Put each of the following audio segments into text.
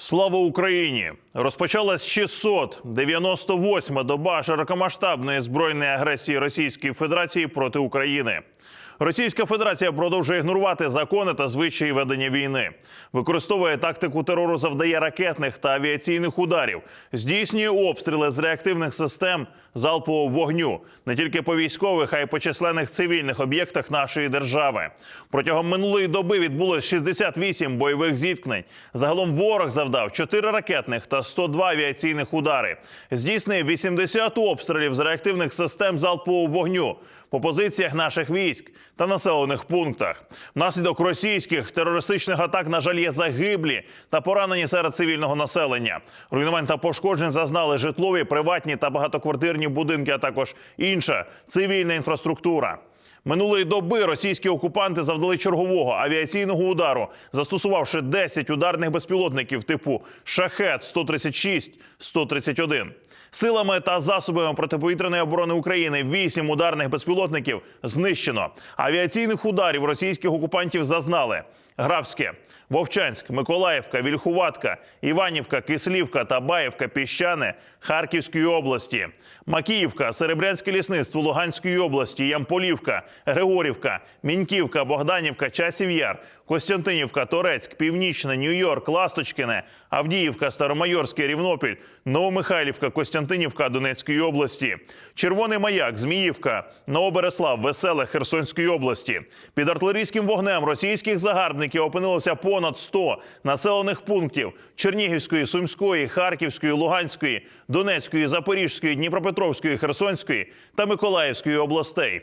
Слава Україні! Розпочалась 698-ма доба широкомасштабної збройної агресії Російської Федерації проти України. Російська Федерація продовжує ігнорувати закони та звичаї ведення війни, використовує тактику терору, завдає ракетних та авіаційних ударів, здійснює обстріли з реактивних систем залпового вогню не тільки по військових, а й по численних цивільних об'єктах нашої держави. Протягом минулої доби відбулось 68 бойових зіткнень. Загалом ворог завдав 4 ракетних та 102 авіаційних удари. Здійснив 80 обстрілів з реактивних систем залпового вогню по позиціях наших військ та населених пунктах. Внаслідок російських терористичних атак, на жаль, є загиблі та поранені серед цивільного населення. Руйнувань та пошкоджень зазнали житлові, приватні та багатоквартирні будинки, а також інша цивільна інфраструктура. Минулої доби російські окупанти завдали чергового авіаційного удару, застосувавши 10 ударних безпілотників типу Шахет 136 131 Силами та засобами протиповітряної оборони України вісім ударних безпілотників знищено. Авіаційних ударів російських окупантів зазнали Графське, Вовчанськ, Миколаївка, Вільхуватка, Іванівка, Кислівка та Баївка, Піщане Харківської області, Макіївка, Серебрянське лісництво Луганської області, Ямполівка, Григорівка, Міньківка, Богданівка, Часів Яр, Костянтинівка, Торецьк, Північне, Нью-Йорк, Ласточкине, Авдіївка, Старомайорське, Рівнопіль, Новомихайлівка, Костянтинівка Донецької області, Червоний Маяк, Зміївка, Новобереслав, Веселе Херсонської області. Під артилерійським вогнем російських загарбників опинилося понад 100 населених пунктів Чернігівської, Сумської, Харківської, Луганської, Донецької, Запорізької, Дніпропетровської, Херсонської та Миколаївської областей.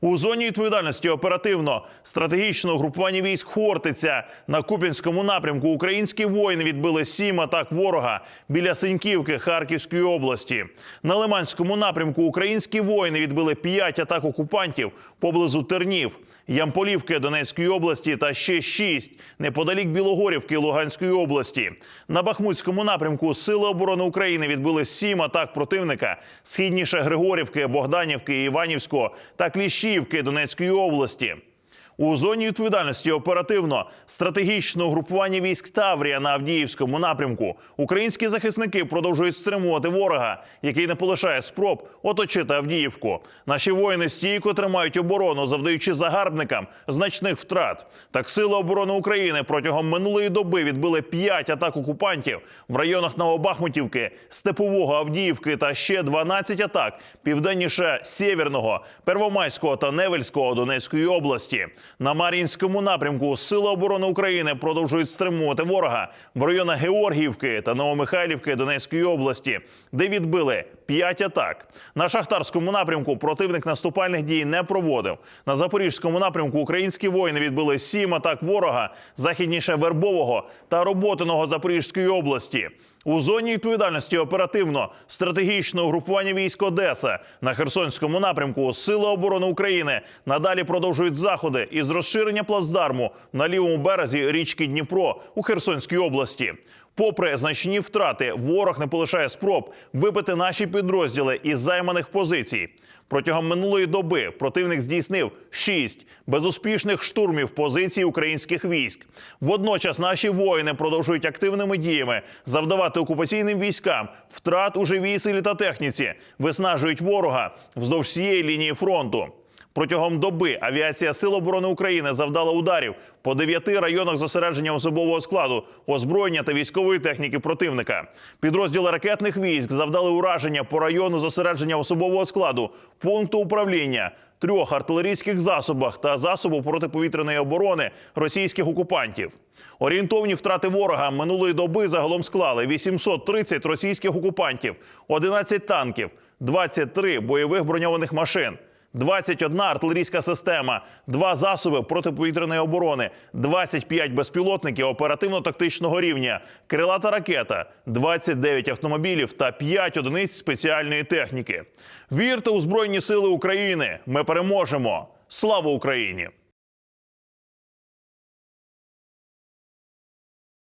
У зоні відповідальності оперативно стратегічного групування військ Хортиця на Куп'янському напрямку українські воїни відбили сім атак ворога біля Синьківки Харківської області. На Лиманському напрямку українські воїни відбили п'ять атак окупантів поблизу Тернів. Ямполівки Донецької області та ще шість неподалік Білогорівки Луганської області. На Бахмутському напрямку Сили оборони України відбили сім атак противника східніше Григорівки, Богданівки, Іванівського та Кліщівки Донецької області. У зоні відповідальності оперативно стратегічного групування військ Таврія на Авдіївському напрямку українські захисники продовжують стримувати ворога, який не полишає спроб оточити Авдіївку. Наші воїни стійко тримають оборону, завдаючи загарбникам значних втрат. Так сили оборони України протягом минулої доби відбили 5 атак окупантів в районах Новобахмутівки, Степового, Авдіївки та ще 12 атак південніше Сєвєрного, Первомайського та Невельського Донецької області. На Мар'їнському напрямку Сили оборони України продовжують стримувати ворога в районах Георгіївки та Новомихайлівки Донецької області, де відбили 5 атак. На шахтарському напрямку противник наступальних дій не проводив. На запорізькому напрямку українські воїни відбили 7 атак ворога західніше Вербового та Роботиного Запорізької області. У зоні відповідальності оперативно стратегічного групування військ Одеса на Херсонському напрямку Сили оборони України надалі продовжують заходи із розширення плацдарму на лівому березі річки Дніпро у Херсонській області. Попри значні втрати, ворог не полишає спроб вибити наші підрозділи із займаних позицій. Протягом минулої доби противник здійснив шість безуспішних штурмів позицій українських військ. Водночас наші воїни продовжують активними діями завдавати окупаційним військам втрат у живій силі та техніці, виснажують ворога вздовж всієї лінії фронту. Протягом доби авіація Сил оборони України завдала ударів по дев'яти районах зосередження особового складу, озброєння та військової техніки противника. Підрозділи ракетних військ завдали ураження по району зосередження особового складу, пункту управління, трьох артилерійських засобах та засобу протиповітряної оборони російських окупантів. Орієнтовні втрати ворога минулої доби загалом склали 830 російських окупантів, 11 танків, 23 бойових броньованих машин. 21 артилерійська система, два засоби протиповітряної оборони, 25 безпілотників оперативно-тактичного рівня, крилата ракета, 29 автомобілів та 5 одиниць спеціальної техніки. Вірте у Збройні Сили України! Ми переможемо! Слава Україні!